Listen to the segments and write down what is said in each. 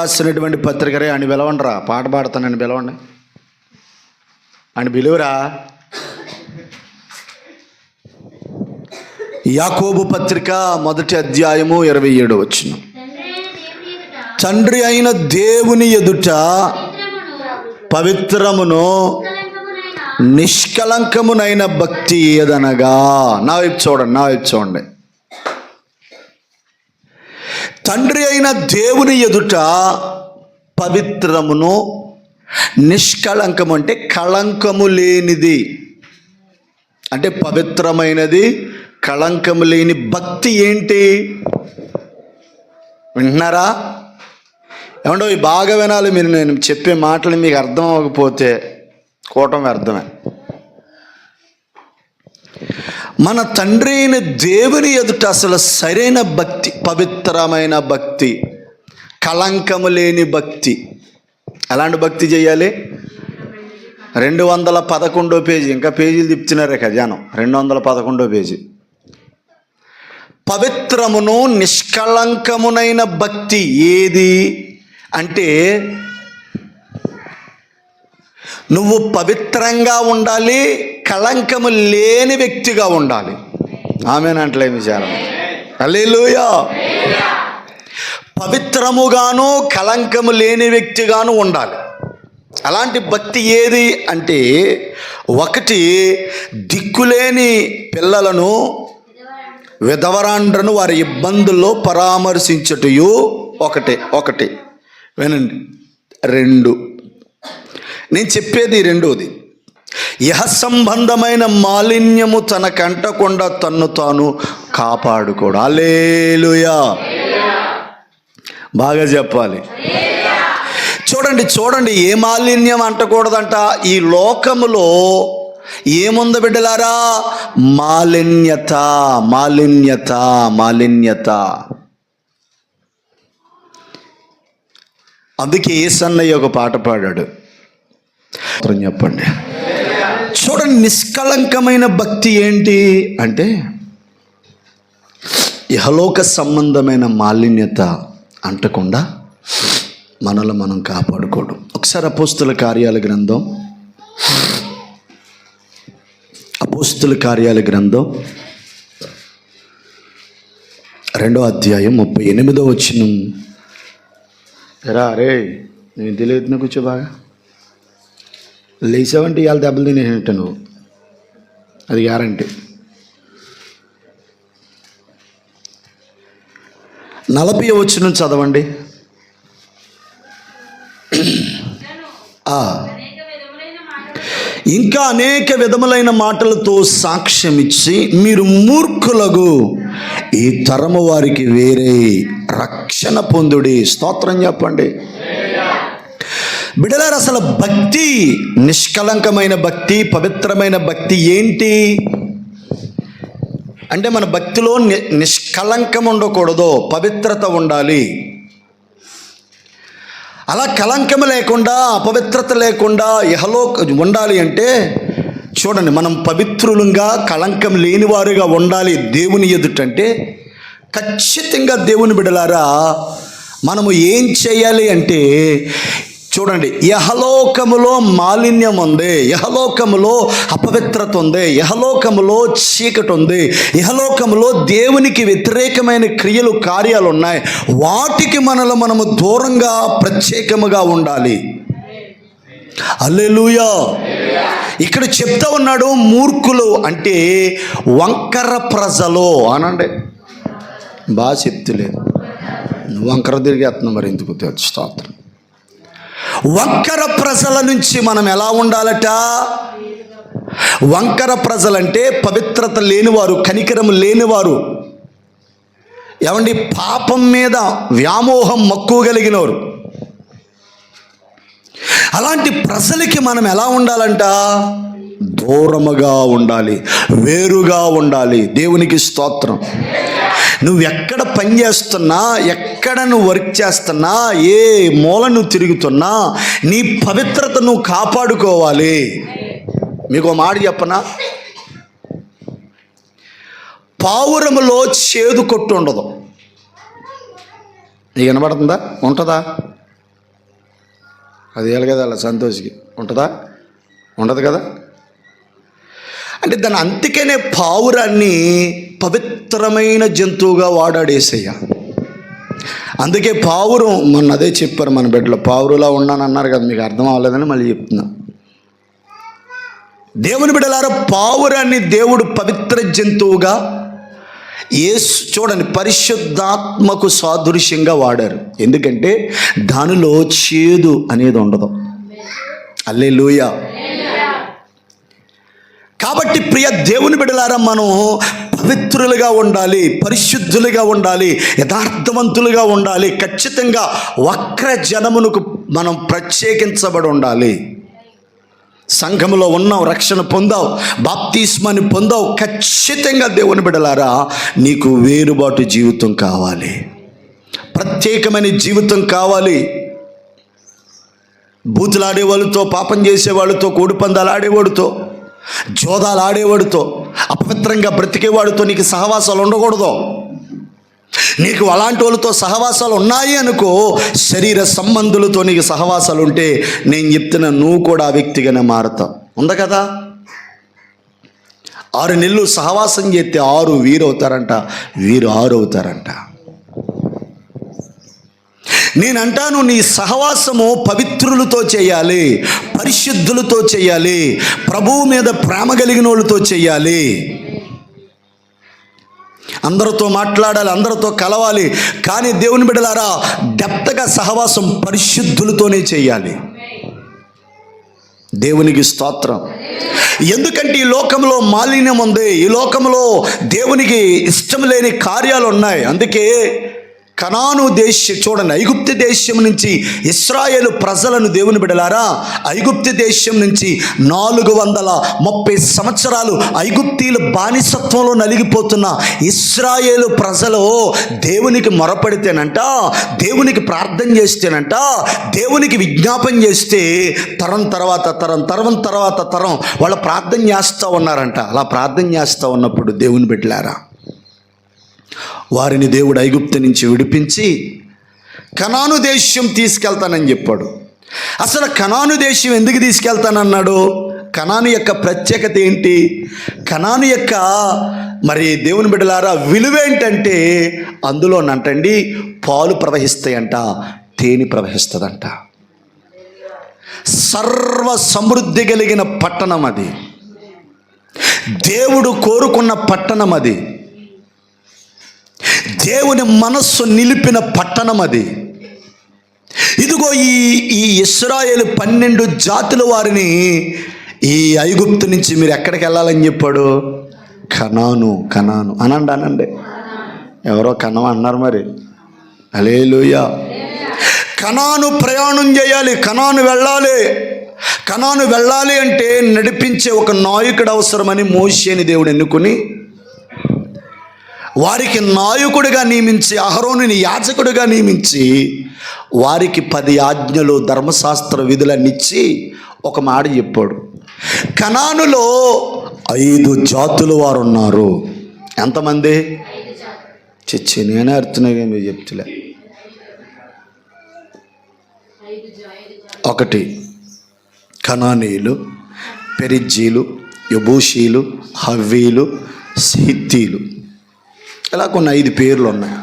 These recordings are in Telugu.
రాసినటువంటి పత్రికరే అని పిలవండిరా. పాట పాడతానని పిలవండి. అని పిలువురా. యాకోబు పత్రిక మొదటి అధ్యాయము ఇరవై ఏడు వచ్చిన తండ్రి అయిన దేవుని ఎదుట పవిత్రమును నిష్కలంకమునైన భక్తి ఏదనగా? నా వైపు చూడండి నా వైపు చూడండి. తండ్రి అయిన దేవుని ఎదుట పవిత్రమును నిష్కళంకము అంటే కళంకము లేనిది. అంటే పవిత్రమైనది కళంకము లేని భక్తి ఏంటి? వింటున్నారా? ఏమండో బాగా వినాలి మీరు నేను చెప్పే మాటలు మీకు అర్థం అవ్వకపోతే కూటమి అర్థమే. మన తండ్రి అయిన దేవుని ఎదుట అసలు సరైన భక్తి పవిత్రమైన భక్తి కళంకము లేని భక్తి. ఎలాంటి భక్తి చేయాలి? రెండు వందల పదకొండో పేజీ. ఇంకా పేజీలు తిప్పుతున్నారే ఖజానం రెండు వందల పదకొండో పేజీ. పవిత్రమును నిష్కళంకమునైన భక్తి ఏది? అంటే నువ్వు పవిత్రంగా ఉండాలి కళంకము లేని వ్యక్తిగా ఉండాలి. ఆమెనంటలే విచారం. అల్లేలుయా పవిత్రముగాను కళంకము లేని వ్యక్తిగాను ఉండాలి. అలాంటి భక్తి ఏది అంటే ఒకటి దిక్కులేని పిల్లలను విధవరాండ్రను వారి ఇబ్బందుల్లో పరామర్శించుటయు ఒకటే ఒకటి. వినండి. రెండు. నేను చెప్పేది రెండోది. యహ సంబంధమైన మాలిన్యము తన కంటకుండా తన్ను తాను కాపాడుకోడు. అలేలుయా బాగా చెప్పాలి. చూడండి చూడండి ఏ మాలిన్యం అంటకూడదంట. ఈ లోకములో ఏముంది బిడ్డలారా? మాలిన్యత మాలిన్యత మాలిన్యత. అందుకే ఏసన్నయ్య ఒక పాట పాడాడు. చెప్పండి. చూడండి నిష్కళంకమైన భక్తి ఏంటి? అంటే ఇహలోక సంబంధమైన మాలిన్యత అంటకుండా మనలో మనం కాపాడుకోవడం. ఒకసారి అపోస్తుల కార్యాల గ్రంథం. అపోస్తుల కార్యాల గ్రంథం. రెండో అధ్యాయం ముప్పై ఎనిమిదో వచ్చిన రా రే నేను తెలియదు కూర్చో బాగా. లేచావంటే ఇవాళ దెబ్బలు తినేట నువ్వు అది గ్యారంటీ నలభై వచ్చిన చదవండి. ఇంకా అనేక విధములైన మాటలతో సాక్ష్యం ఇచ్చి మీరు మూర్ఖులకు ఈ తరము వారికి వేరే రక్షణ పొందుడి. స్తోత్రం చెప్పండి. బిడలారు అసలు భక్తి నిష్కలంకమైన భక్తి పవిత్రమైన భక్తి ఏంటి? అంటే మన భక్తిలో ని నిష్కలంకం ఉండకూడదు పవిత్రత ఉండాలి. అలా కలంకం లేకుండా అపవిత్రత లేకుండా ఇహలో ఉండాలి అంటే చూడండి మనం పవిత్రులంగా కళంకం లేనివారుగా ఉండాలి దేవుని ఎదుటంటే ఖచ్చితంగా దేవుని బిడలారా మనము ఏం చేయాలి అంటే చూడండి యహలోకములో మాలిన్యం ఉంది యహలోకములో అపవిత్రత ఉంది యహలోకములో చీకటి ఉంది యహలోకములో దేవునికి వ్యతిరేకమైన క్రియలు కార్యాలు ఉన్నాయి వాటికి మనలో మనము దూరంగా ప్రత్యేకముగా ఉండాలి. అల్లెలుయా ఇక్కడ చెప్తా ఉన్నాడు మూర్ఖులు అంటే వంకర ప్రజలు అనండి. బాగా చెప్తులేదు. వంకర తిరిగేస్తున్నాం మరి ఎందుకు తెలుసు స్తోత్రం? వంకర ప్రజల నుంచి మనం ఎలా ఉండాలట? వంకర ప్రజలంటే పవిత్రత లేనివారు కనికరం లేనివారు. ఏమండి? పాపం మీద వ్యామోహం మక్కువ కలిగినవారు అలాంటి ప్రజలకి మనం ఎలా ఉండాలంట? దూరముగా ఉండాలి వేరుగా ఉండాలి. దేవునికి స్తోత్రం. నువ్వు ఎక్కడ పని చేస్తున్నా ఎక్కడ నువ్వు వర్క్ చేస్తున్నా ఏ మూల నువ్వు తిరుగుతున్నా నీ పవిత్రత నువ్వు కాపాడుకోవాలి. మీకు మాట చెప్పనా? పావురములో చేదు కొట్టు ఉండదు. నీకు వినబడుతుందా? ఉంటుందా? అది ఎలాగదా అలా సంతోష్కి? ఉంటుందా? ఉండదు కదా? అంటే దాని అంతికనే పావురాన్ని పవిత్రమైన జంతువుగా వాడాడేసయ్య అందుకే పావురం మొన్న అదే చెప్పారు మన బిడ్డలో పావురులా ఉన్నాను అన్నారు కదా మీకు అర్థం అవ్వలేదని మళ్ళీ చెప్తున్నా. దేవుని బిడ్డలారా పావురాన్ని దేవుడు పవిత్ర జంతువుగా యేసు చూడండి పరిశుద్ధాత్మకు సాదృశ్యంగా వాడారు. ఎందుకంటే దానిలో చేదు అనేది ఉండదు. అల్లే కాబట్టి ప్రియ దేవుని బిడలారా మనం పవిత్రులుగా ఉండాలి పరిశుద్ధులుగా ఉండాలి యథార్థవంతులుగా ఉండాలి. ఖచ్చితంగా వక్ర జనమునకు మనం ప్రత్యేకించబడి ఉండాలి. సంఘములో ఉన్నావు రక్షణ పొందావు బాప్తిస్మాన్ని పొందావు. ఖచ్చితంగా దేవుని బిడలారా నీకు వేరుబాటు జీవితం కావాలి. ప్రత్యేకమైన జీవితం కావాలి. బూతులు ఆడేవాళ్ళతో పాపం చేసేవాళ్ళతో కోడిపందాలు ఆడేవాడితో జోదాలు ఆడేవాడితో అపవిత్రంగా బ్రతికేవాడితో నీకు సహవాసాలు ఉండకూడదు. నీకు అలాంటి వాళ్ళతో సహవాసాలు ఉన్నాయి అనుకో శరీర సంబంధులతో నీకు సహవాసాలు ఉంటే నేను చెప్తున్న నువ్వు కూడా ఆ వ్యక్తిగానే మారుతావు ఉంది కదా? ఆరు నెలలు సహవాసం చేస్తే ఆరు వీరవుతారంట వీరు ఆరు అవుతారంట నేనంటాను నీ సహవాసము పవిత్రులతో చేయాలి పరిశుద్ధులతో చేయాలి ప్రభువు మీద ప్రేమ కలిగిన వాళ్ళతో చేయాలి. అందరితో మాట్లాడాలి అందరితో కలవాలి కానీ దేవుని బిడ్డలారా డెప్తగా సహవాసం పరిశుద్ధులతోనే చేయాలి. దేవునికి స్తోత్రం. ఎందుకంటే ఈ లోకంలో మాలిన్యం ఉంది ఈ లోకంలో దేవునికి ఇష్టం లేని కార్యాలు ఉన్నాయి. అందుకే కనాను దేశ చూడండి ఐగుప్తి దేశం నుంచి ఇస్రాయేలు ప్రజలను దేవుని బిడలారా ఐగుప్తి దేశం నుంచి నాలుగు వందల ముప్పై సంవత్సరాలు ఐగుప్తీలు బానిసత్వంలో నలిగిపోతున్న ఇస్రాయేలు ప్రజలు దేవునికి మొరపడితేనంట దేవునికి ప్రార్థన చేస్తేనంట దేవునికి విజ్ఞాపన చేస్తే తరం తర్వాత తరం తరం తర్వాత తరం వాళ్ళు ప్రార్థన చేస్తూ ఉన్నారంట. అలా ప్రార్థన చేస్తూ ఉన్నప్పుడు దేవుని బిడ్డలారా వారిని దేవుడు ఐగుప్తు నుంచి విడిపించి కనాను దేశం తీసుకెళ్తానని చెప్పాడు. అసలు కనాను దేశం ఎందుకు తీసుకెళ్తానన్నాడు? కణాను యొక్క ప్రత్యేకత ఏంటి? కణాను యొక్క మరి దేవుని బిడ్డలారా విలువేంటంటే అందులోనంటండి పాలు ప్రవహిస్తాయంట తేనె ప్రవహిస్తుందంట. సర్వ సమృద్ధి కలిగిన పట్టణం అది. దేవుడు కోరుకున్న పట్టణం అది. దేవుని మనస్సు నిలిపిన పట్టణం అది. ఇదిగో ఈ ఈ ఇస్రాయేల్ పన్నెండు జాతుల వారిని ఈ ఐగుప్తు నుంచి మీరు ఎక్కడికి వెళ్ళాలని చెప్పాడు? కనాను కనాను. అనండి అనండి. ఎవరో కనం అన్నారు మరి. అలేలుయా కనాను ప్రయాణం చేయాలి కనాను వెళ్ళాలి. కనాను వెళ్ళాలి అంటే నడిపించే ఒక నాయకుడు అవసరమని మోషేని దేవుడు ఎన్నుకుని వారికి నాయకుడిగా నియమించి అహరోనుని యాజకుడిగా నియమించి వారికి పది ఆజ్ఞలు ధర్మశాస్త్ర విధులన్నిచ్చి ఒక మాట చెప్పాడు. కణానులో ఐదు జాతులు వారు ఉన్నారు. ఎంతమంది? చిచ్చి నేనే అర్థనగా మీరు చెప్తులే. ఒకటి కణానీయులు పెరిజ్జీలు యబూషీలు హవ్వీలు సిత్తీలు ఇలా కొన్ని ఐదు పేర్లు ఉన్నాయి?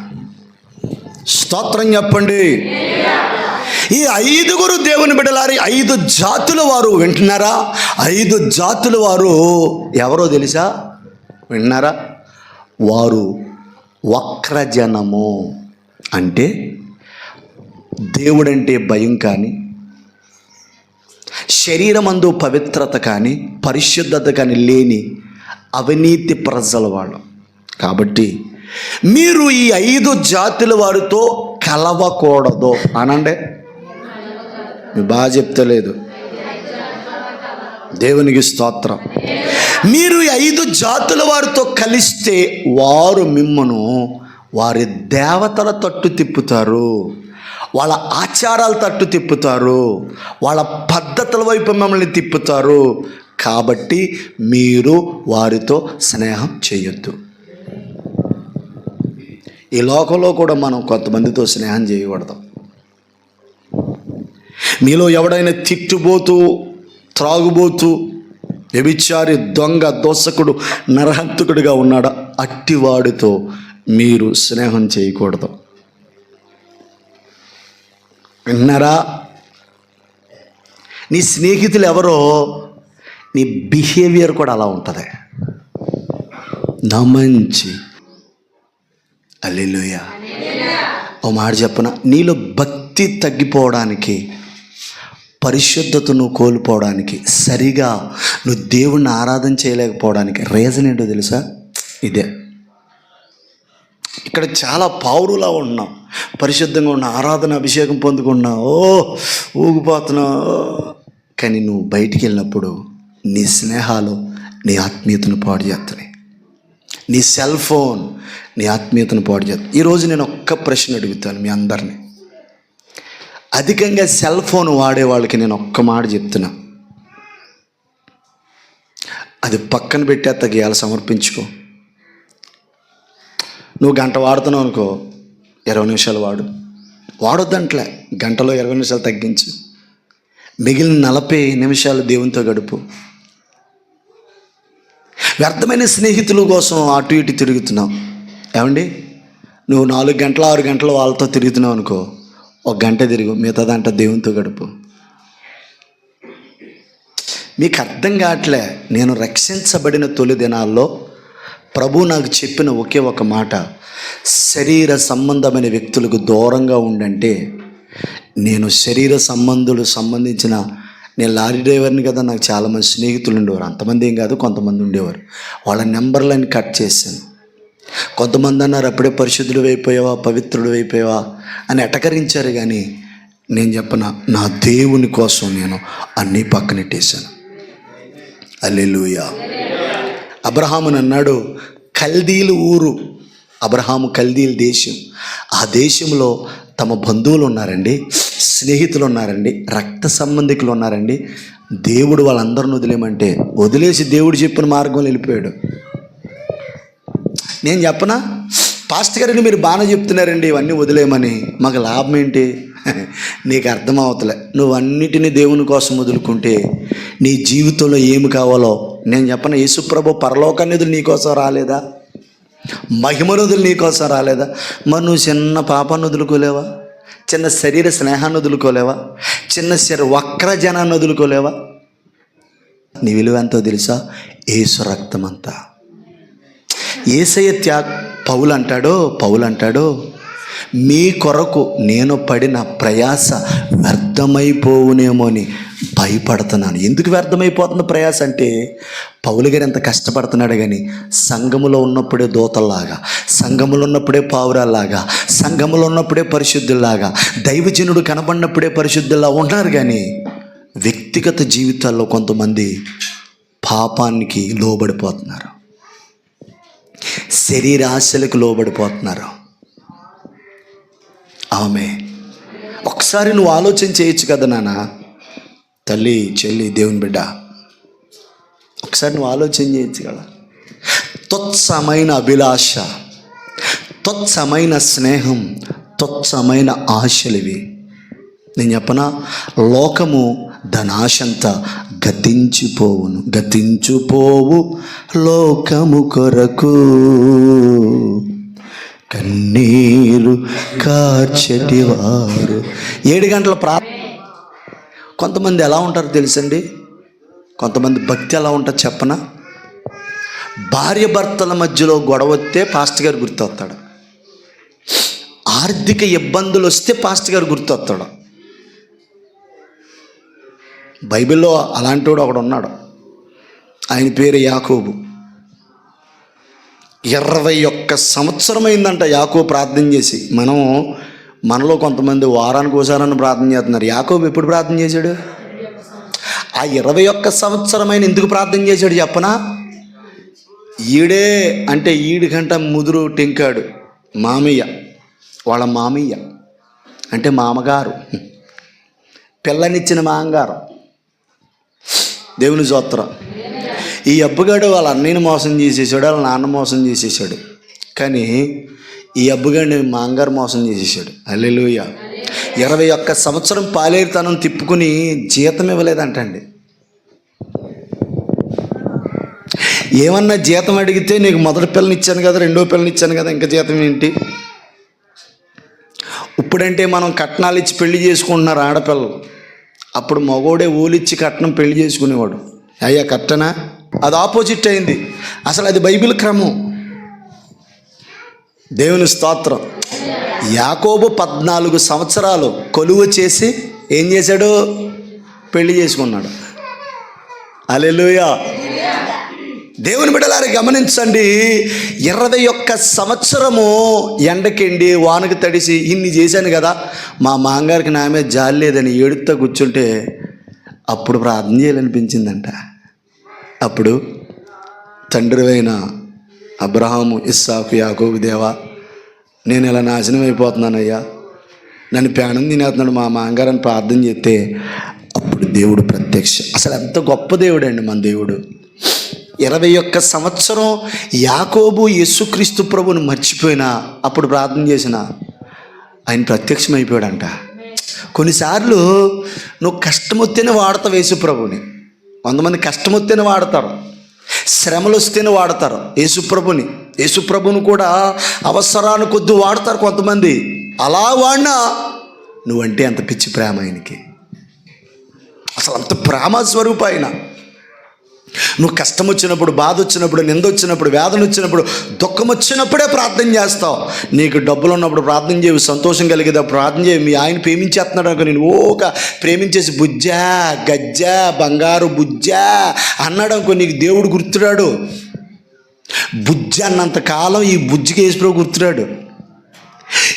స్తోత్రం చెప్పండి. ఈ ఐదుగురు దేవుని బిడ్డలారి ఐదు జాతుల వారు వింటున్నారా? ఐదు జాతుల వారు ఎవరో తెలుసా? వింటున్నారా వారు వక్రజనము. అంటే దేవుడంటే భయం కానీ శరీరమందు పవిత్రత కానీ పరిశుద్ధత కానీ లేని అవినీతి ప్రజల వాళ్ళు. కాబట్టి మీరు ఈ ఐదు జాతుల వారితో కలవకూడదు. అనండి. బాగా చెప్తలేదు. దేవునికి స్తోత్రం. మీరు ఈ ఐదు జాతుల వారితో కలిస్తే వారు మిమ్మను వారి దేవతల తట్టు తిప్పుతారు. వాళ్ళ ఆచారాల తట్టు తిప్పుతారు. వాళ్ళ పద్ధతుల వైపు మిమ్మల్ని తిప్పుతారు. కాబట్టి మీరు వారితో స్నేహం చేయొద్దు. ఈ లోకంలో కూడా మనం కొంతమందితో స్నేహం చేయకూడదు. మీలో ఎవడైనా తిట్టుబోతూ త్రాగుబోతూ వ్యభిచారి దొంగ దోసకుడు నరహంతకుడిగా ఉన్నాడా? అట్టివాడితో మీరు స్నేహం చేయకూడదు. విన్నారా? నీ స్నేహితులు ఎవరో నీ బిహేవియర్ కూడా అలా ఉంటుంది. నా మంచి అల్లెలుయ ఓ మాట చెప్పన? నీలో భక్తి తగ్గిపోవడానికి పరిశుద్ధతను కోల్పోవడానికి సరిగా నువ్వు దేవుణ్ణి ఆరాధన చేయలేకపోవడానికి రీజన్ ఏంటో తెలుసా? ఇదే. ఇక్కడ చాలా పావురులా ఉన్నాం. పరిశుద్ధంగా ఉన్న ఆరాధన అభిషేకం పొందుకున్నా ఓ ఊగిపోతున్నావు కానీ నువ్వు బయటికి వెళ్ళినప్పుడు నీ స్నేహాలు నీ ఆత్మీయతను పాడు చేస్తున్నాయి. నీ సెల్ ఫోన్ నీ ఆత్మీయతను పాడు చేస్తుంది ఈరోజు నేను ఒక్క ప్రశ్న అడుగుతాను మీ అందరిని. అధికంగా సెల్ ఫోన్ వాడే వాళ్ళకి నేను ఒక్క మాట చెప్తున్నా. అది పక్కన పెట్టేత్తకి ఇవాళ సమర్పించుకో. నువ్వు గంట వాడుతున్నావు అనుకో ఇరవై నిమిషాలు వాడు. వాడొద్దంట్లే గంటలో ఇరవై నిమిషాలు తగ్గించు. మిగిలిన నలభై నిమిషాలు దేవునితో గడుపు. వ్యర్థమైన స్నేహితుల కోసం అటు ఇటు తిరుగుతున్నావు. ఏమండి? నువ్వు నాలుగు గంటల ఆరు గంటలు వాళ్ళతో తిరుగుతున్నావు అనుకో ఒక గంట తిరుగు మిగతాదంట దేవునితో గడుపు. మీకు అర్థం కావట్లే నేను రక్షించబడిన తొలి దినాల్లో ప్రభు నాకు చెప్పిన ఒకే ఒక మాట శరీర సంబంధమైన వ్యక్తులకు దూరంగా ఉండంటే నేను శరీర సంబంధులు సంబంధించిన నేను లారీ డ్రైవర్ని కదా నాకు చాలామంది స్నేహితులు ఉండేవారు అంతమంది ఏం కాదు కొంతమంది ఉండేవారు. వాళ్ళ నెంబర్లను కట్ చేశాను. కొంతమంది అన్నారు అప్పుడే పరిశుద్ధుడు అయిపోయావా పవిత్రుడు అయిపోయావా? అని ఎటకరించారు కానీ నేను చెప్పన నా దేవుని కోసం నేను అన్నీ పక్కనెట్టేశాను అల్లెలుయా అబ్రహాముని అన్నాడు కల్దీలు ఊరు. అబ్రహాము కల్దీలు దేశం. ఆ దేశంలో తమ బంధువులు ఉన్నారండి స్నేహితులు ఉన్నారండి రక్త సంబంధికులు ఉన్నారండి. దేవుడు వాళ్ళందరిని వదిలేమంటే వదిలేసి దేవుడు చెప్పిన మార్గంలో వెళ్ళిపోయాడు. నేను చెప్పనా? పాస్ట్ గారిని మీరు బాగానే చెప్తున్నారండి ఇవన్నీ వదిలేయమని. మాకు లాభం ఏంటి? నీకు అర్థం అవతలే. నువ్వు అన్నిటినీ దేవుని కోసం వదులుకుంటే నీ జీవితంలో ఏమి కావాలో నేను చెప్పన? యేసుప్రభు పరలోక నిధులు నీకోసం రాలేదా? మహిమ నదులు నీకోసం రాలేదా? మరి నువ్వు చిన్న పాపాన్ని వదులుకోలేవా? చిన్న శరీర స్నేహాన్ని వదులుకోలేవా? చిన్న శరీర వక్ర జనాన్ని వదులుకోలేవా? నీ విలువ ఎంతో తెలుసా? ఏసు రక్తమంతా. అంతా ఏసయ్య త్యా పౌలు అంటాడో పౌలు అంటాడో మీ కొరకు నేను పడిన ప్రయాస వ్యర్థమైపోవునేమో అని భయపడుతున్నాను. ఎందుకు వ్యర్థమైపోతుంది ప్రయాస అంటే పౌలు గారు ఎంత కష్టపడుతున్నాడు కానీ సంఘములో ఉన్నప్పుడే దూతల్లాగా సంఘములో ఉన్నప్పుడే పావురాల్లాగా సంఘములో ఉన్నప్పుడే పరిశుద్ధుల్లాగా దైవజనుడు కనబడినప్పుడే పరిశుద్ధుల్లా ఉన్నారు కానీ వ్యక్తిగత జీవితాల్లో కొంతమంది పాపానికి లోబడిపోతున్నారు. శరీరాశలకు లోబడిపోతున్నారు. ఆమె ఒకసారి నువ్వు ఆలోచన చేయొచ్చు కదా నాన్న. తల్లి చెల్లి దేవుని బిడ్డ ఒకసారి నువ్వు ఆలోచన చేయొచ్చు కదా. తొత్సమైన అభిలాష తొత్సమైన స్నేహం తొత్సమైన ఆశలు ఇవి. నేను చెప్పనా లోకము ధనాశంతా గతించిపోవును గతించుపోవు లోకము కొరకు. కన్నీరు కాచటివారు ఏడు గంటల ప్రా కొంతమంది ఎలా ఉంటారో తెలుసండి? కొంతమంది భక్తి ఎలా ఉంటారు చెప్పనా. భార్య భర్తల మధ్యలో గొడవ వస్తే పాస్ట్ గారు గుర్తొస్తాడు. ఆర్థిక ఇబ్బందులు వస్తే పాస్ట్ గారు గుర్తొస్తాడు. బైబిల్లో అలాంటి వాడు ఒకడు ఉన్నాడు ఆయన పేరు యాకోబు. ఇరవై ఒక్క సంవత్సరం అయిందంట యాకోబు ప్రార్థన చేసి. మనం మనలో కొంతమంది వారానికి ఒకసారని ప్రార్థన చేస్తున్నారు. యాకోబు ఎప్పుడు ప్రార్థన చేశాడు? ఆ ఇరవై ఒక్క సంవత్సరమైన ఎందుకు ప్రార్థన చేశాడు చెప్పనా? ఈడే అంటే ఈడి కంట ముదురు టెంకాడు మామయ్య వాళ్ళ మామయ్య. అంటే మామగారు. పిల్లనిచ్చిన మామగారు. దేవుని జోత్ర ఈ అబ్బుగాడు వాళ్ళ అన్నయ్యని మోసం చేసేసాడు వాళ్ళ నాన్న మోసం చేసేసాడు. కానీ ఈ అబ్బుగాడిని మా అంగారు మోసం చేసేసాడు. అల్లెలుయ ఇరవై ఒక్క సంవత్సరం పాలేరుతనం తిప్పుకుని జీతం ఇవ్వలేదంటండి. ఏమన్నా జీతం అడిగితే నీకు మొదటి పిల్లని ఇచ్చాను కదా రెండో పిల్లని ఇచ్చాను కదా ఇంకా జీతం ఏంటి? ఇప్పుడంటే మనం కట్నాలు ఇచ్చి పెళ్ళి చేసుకుంటున్నారు ఆడపిల్లలు. అప్పుడు మగోడే ఊలిచ్చి కట్నం పెళ్ళి చేసుకునేవాడు. అయ్యా కట్టనా? అది ఆపోజిట్ అయింది. అసలు అది బైబిల్ క్రమం. దేవుని స్తోత్రం. యాకోబు పద్నాలుగు సంవత్సరాలు కొలువు చేసి ఏం చేశాడు? పెళ్ళి చేసుకున్నాడు. అలెలుయా దేవుని బిడ్డలారి గమనించండి. ఇరవై ఒక్క సంవత్సరము ఎండకెండి వానకు తడిసి ఇన్ని చేశాను కదా. మా మాంగారికి నా మీద జాలి లేదని ఏడుతో కూర్చుంటే అప్పుడు ప్రార్థన చేయాలనిపించిందంట. అప్పుడు తండ్రివైన అబ్రహాము ఇస్సాకు యాకోబు దేవా నేను ఇలా నాశనం అయిపోతున్నానయ్యా. నన్ను ప్రాణం తినేస్తున్నాడు మా మాంగారని ప్రార్థన చేస్తే అప్పుడు దేవుడు ప్రత్యక్ష. అసలు ఎంత గొప్ప దేవుడు అండి మన దేవుడు. ఇరవై ఒక్క సంవత్సరం యాకోబు యేసుక్రీస్తు ప్రభుని మర్చిపోయినా అప్పుడు ప్రార్థన చేసిన ఆయన ప్రత్యక్షమైపోయాడంట. కొన్నిసార్లు నువ్వు కష్టం వస్తేనే వాడతావు యేసు ప్రభుని కొంతమంది కష్టం వస్తేనే వాడతారు శ్రమలు వస్తేనే వాడతారు యేసుప్రభుని యేసుప్రభుని కూడా అవసరాన్ని కొద్ది వాడతారు కొంతమంది. అలా వాడినా నువ్వంటే అంత పిచ్చి ప్రేమ ఆయనకి. అసలు అంత ప్రేమ స్వరూప ఆయన. నువ్వు కష్టం వచ్చినప్పుడు బాధ వచ్చినప్పుడు నింద వచ్చినప్పుడు వేదన వచ్చినప్పుడు దుఃఖం వచ్చినప్పుడే ప్రార్థన చేస్తావు. నీకు డబ్బులు ఉన్నప్పుడు ప్రార్థన చేయవు సంతోషం కలిగేదా ప్రార్థన చేయవు మీ ఆయన ప్రేమించేస్తున్నాడు అనుకో నేను ఓక ప్రేమించేసి బుజ్జా గజ్జా బంగారు బుజ్జా అన్నాడు అనుకో నీకు దేవుడు గుర్తురాడు. బుజ్జ అన్నంత కాలం ఈ బుజ్జికి వేసిపో గుర్తురాడు.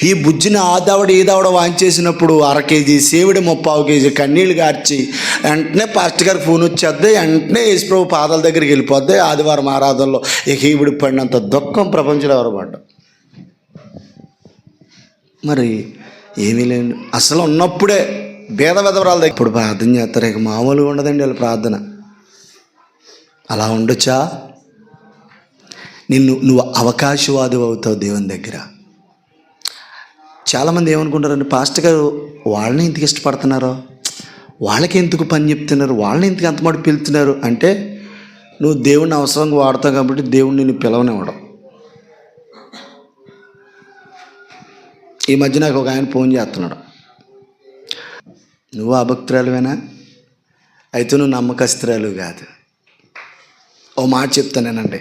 ఈ బుజ్జిని ఆ దావడ ఈ దావడ వాంచేసినప్పుడు అర కేజీ సేవిడి ముప్పావు కేజీ కన్నీళ్ళు గార్చి వెంటనే పాస్టర్ గారికి ఫోన్ వచ్చేద్ది. వెంటనే యేసుప్రభు పాదాల దగ్గరికి వెళ్ళిపోద్ది. ఆదివారం ఆరాధనలో ఇక ఈవిడి పడినంత దుఃఖం ప్రపంచంలో ఎవరు మరి ఏమీ లేదు అసలు ఉన్నప్పుడే భేద విధవరాల దగ్గర ఇప్పుడు ప్రార్థన చేస్తారు. ఇక మామూలుగా ఉండదండి వాళ్ళ ప్రార్థన. అలా ఉండొచ్చా? నిన్ను నువ్వు అవకాశవాది అవుతావు దేవుని దగ్గర. చాలామంది ఏమనుకుంటారంటే పాస్టర్ గారు వాళ్ళని ఎందుకు ఇష్టపడుతున్నారో? వాళ్ళకి ఎందుకు పని చెప్తున్నారు? వాళ్ళని ఎందుకు అంతమాట పిలుతున్నారు అంటే నువ్వు దేవుడిని అవసరంగా వాడతావు కాబట్టి దేవుడిని నేను పిలవనివ్వడం. ఈ మధ్య నాకు ఒక ఆయన ఫోన్ చేస్తున్నాడు. నువ్వు అభక్తురాలువేనా? అయితే నువ్వు నమ్మకస్తురాలు కాదు. ఓ మాట చెప్తానేనండి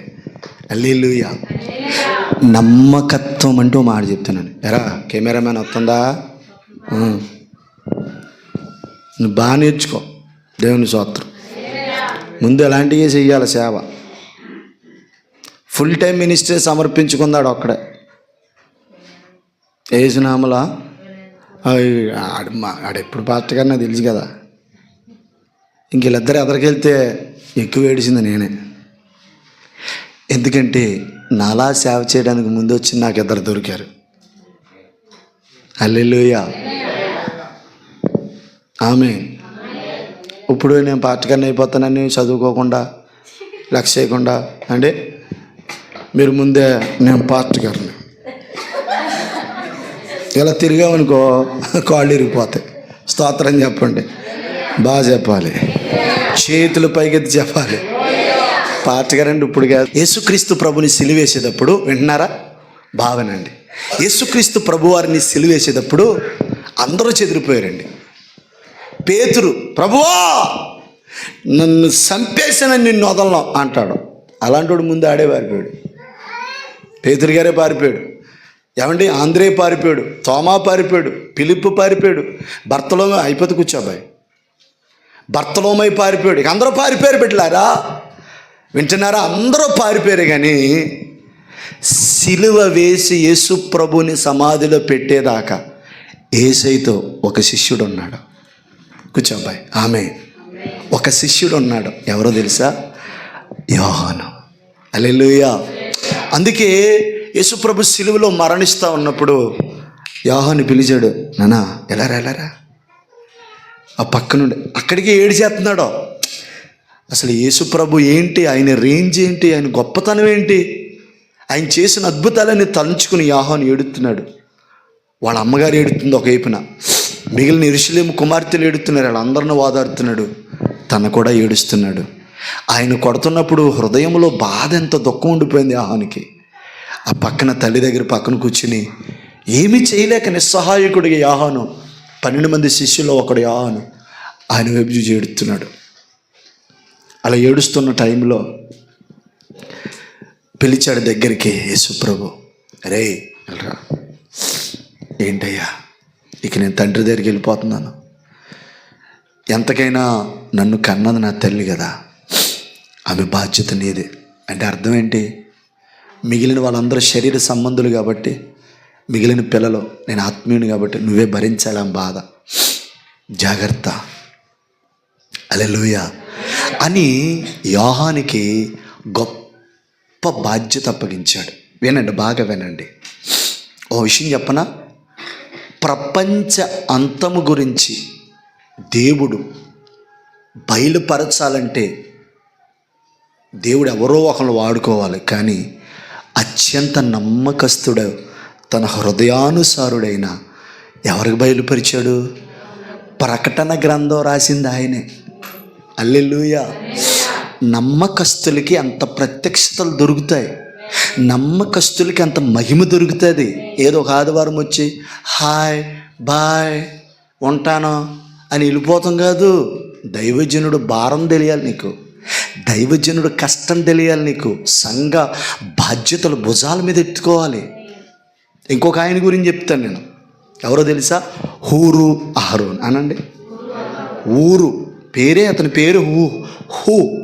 అల్లీలుయా. నమ్మకత్వం అంటూ మాట చెప్తున్నాను. ఎరా కెమెరామ్యాన్ వస్తుందా? నువ్వు బాగా నేర్చుకో. దేవుని సోత్రం ముందు ఎలాంటివి చెయ్యాలి సేవ? ఫుల్ టైం మినిస్ట్రీ సమర్పించుకున్నాడు ఒక్కడే ఏసునామలా ఆడు మా ఆడెప్పుడు పాస్టర్ గారు నాకు తెలుసు కదా. ఇంక వీళ్ళిద్దరు ఎదరికెళ్తే ఎక్కువ ఏడిసింది నేనే. ఎందుకంటే నాలా సేవ చేయడానికి ముందు వచ్చి నాకు ఇద్దరు దొరికారు. అల్లెలుయ ఆమె ఇప్పుడు నేను పాటకన్నా అయిపోతానని చదువుకోకుండా లక్ష చేయకుండా అంటే మీరు ముందే నేను పాస్ట్ గారిని ఇలా తిరిగామనుకో కాళ్ళు ఇరిగిపోతాయి. స్తోత్రం చెప్పండి. బాగా చెప్పాలి. చేతులు పైకెత్తి చెప్పాలి. పాటగారండి ఇప్పుడు కాదు. యేసుక్రీస్తు ప్రభుని సిలివేసేటప్పుడు వింటున్నారా? భావనండి యేసుక్రీస్తు ప్రభు వారిని సిలివేసేటప్పుడు అందరూ చెదిరిపోయారండి. పేతురు ప్రభువా నన్ను చంపేసిన నిన్ను వదలను అంటాడు. అలాంటి వాడు ముందు ఆడే పారిపోయాడు. పేతురు గారే పారిపోయాడు. ఏమండి? ఆంధ్రే పారిపోయాడు. తోమా పారిపోయాడు. పిలుపు పారిపోయాడు. భర్తలో అయిపోతే కూర్చోబాయ్ భర్తలోమై పారిపోయాడు. ఇక అందరూ పారిపోయారు బిడ్డలారా? వింటున్నారా? అందరూ పారిపోయారు కానీ సిలువ వేసి యేసు ప్రభుని సమాధిలో పెట్టేదాకా ఏసైతో ఒక శిష్యుడు ఉన్నాడు కూర్చోబాయ్. ఆమె ఒక శిష్యుడు ఉన్నాడు ఎవరో తెలుసా? యోహాను. అలెలుయా అందుకే యేసుప్రభు సిలువలో మరణిస్తూ ఉన్నప్పుడు యోహాను పిలిచాడు నానా ఎలారా ఎలారా? ఆ పక్క నుండి అక్కడికి ఏడు చేస్తున్నాడో? అసలు యేసుప్రభు ఏంటి? ఆయన రేంజ్ ఏంటి? ఆయన గొప్పతనం ఏంటి? ఆయన చేసిన అద్భుతాలని తలంచుకుని యాహాను ఏడుతున్నాడు. వాళ్ళ అమ్మగారు ఏడుతుంది ఒక వైపున మిగిలిన ఇరుషులేము కుమార్తెలు ఏడుతున్నారు. వాళ్ళందరిని వాదాడుతున్నాడు. తను కూడా ఏడుస్తున్నాడు. ఆయన కొడుతున్నప్పుడు హృదయంలో బాధ ఎంత దుఃఖం ఉండిపోయింది ఆహానికి ఆ పక్కన తల్లి దగ్గర పక్కన కూర్చుని ఏమీ చేయలేక నిస్సహాయకుడిగా యాహాను. పన్నెండు మంది శిష్యుల్లో ఒకడు యాహాను. ఆయన వైపు చూసి ఏడుతున్నాడు అలా ఏడుస్తున్న టైంలో పిలిచాడు దగ్గరికి యేసుప్రభు రే రా ఏంటయ్యా? ఇక నేను తండ్రి దగ్గరికి వెళ్ళిపోతున్నాను. ఎంతకైనా నన్ను కన్నది నా తల్లి కదా. ఆమె బాధ్యత నీదే. అంటే అర్థం ఏంటి? మిగిలిన వాళ్ళందరూ శరీర సంబంధులు కాబట్టి మిగిలిన పిల్లలు నేను ఆత్మీయుని కాబట్టి నువ్వే భరించాలి ఆ బాధ. జాగ్రత్త. అలెలుయా అని యోహానికి గొప్ప బాధ్యత అప్పగించాడు. వినండి బాగా వినండి. ఓ విషయం చెప్పనా? ప్రపంచ అంతము గురించి దేవుడు బయలుపరచాలంటే దేవుడు ఎవరో ఒకరు వాడుకోవాలి కానీ అత్యంత నమ్మకస్తుడు తన హృదయానుసారుడైన ఎవరికి బయలుపరిచాడు? ప్రకటన గ్రంథం రాసింది ఆయనే. అల్లెలుయ. నమ్మకస్తులకి అంత ప్రత్యక్షతలు దొరుకుతాయి. నమ్మకస్తులకి అంత మహిమ దొరుకుతుంది. ఏదో ఒక ఆదివారం వచ్చి హాయ్ బాయ్ ఉంటాను అని వెళ్ళిపోతాం కాదు. దైవజనుడు భారం తెలియాలి నీకు. దైవజనుడు కష్టం తెలియాలి నీకు. సంఘ బాధ్యతలు భుజాల మీద ఎత్తుకోవాలి. ఇంకొక ఆయన గురించి చెప్తాను నేను. ఎవరో తెలుసా? హూరు అహరోన్. అనండి. ఊరు. పేరే అతని పేరు హూ హూ.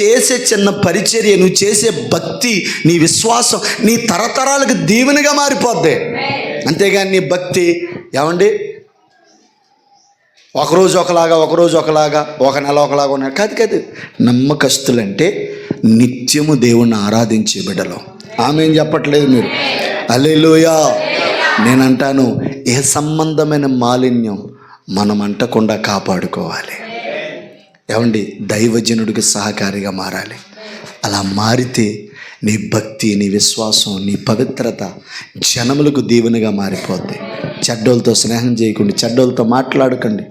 చేసే చిన్న పరిచర్య నువ్వు చేసే భక్తి నీ విశ్వాసం నీ తరతరాలకు దీవెనగా మారిపోద్ది. అంతేగాని నీ భక్తి ఏమండి? ఒకరోజు ఒకలాగా ఒకరోజు ఒకలాగా ఒక నెల ఒకలాగా ఉన్నాడు కాదు కాదు. నమ్మకస్తులంటే నిత్యము దేవుణ్ణి ఆరాధించే బిడ్డలు. ఆమె ఏం చెప్పట్లేదు మీరు? అల్లెలుయా నేనంటాను ఏ సంబంధమైన మాలిన్యం మనం అంటకుండా కాపాడుకోవాలి. ఏమండి? దైవజనుడికి సహకారిగా మారాలి. అలా మారితే నీ భక్తి నీ విశ్వాసం నీ పవిత్రత జనములకు దీవెనగా మారిపోద్ది. చెడ్డోళ్ళతో స్నేహం చేయకండి చెడ్డోళ్ళతో మాట్లాడకండి.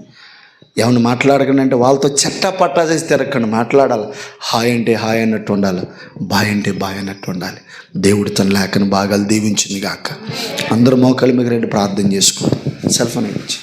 ఏమన్నా మాట్లాడకండి అంటే వాళ్ళతో చెట్ట పట్టా చేసి తిరగకండి. మాట్లాడాలి. హాయ్ అంటే హాయ్ అన్నట్టు ఉండాలి. బాయ్ అంటే బాయ్ అన్నట్టు ఉండాలి. దేవుడు తన లేఖను బాగా దీవించింది గాక. అందరూ మోకాళ్ళ మీద రెండు ప్రార్థన చేసుకో సెల్ఫోన్ ఇచ్చి.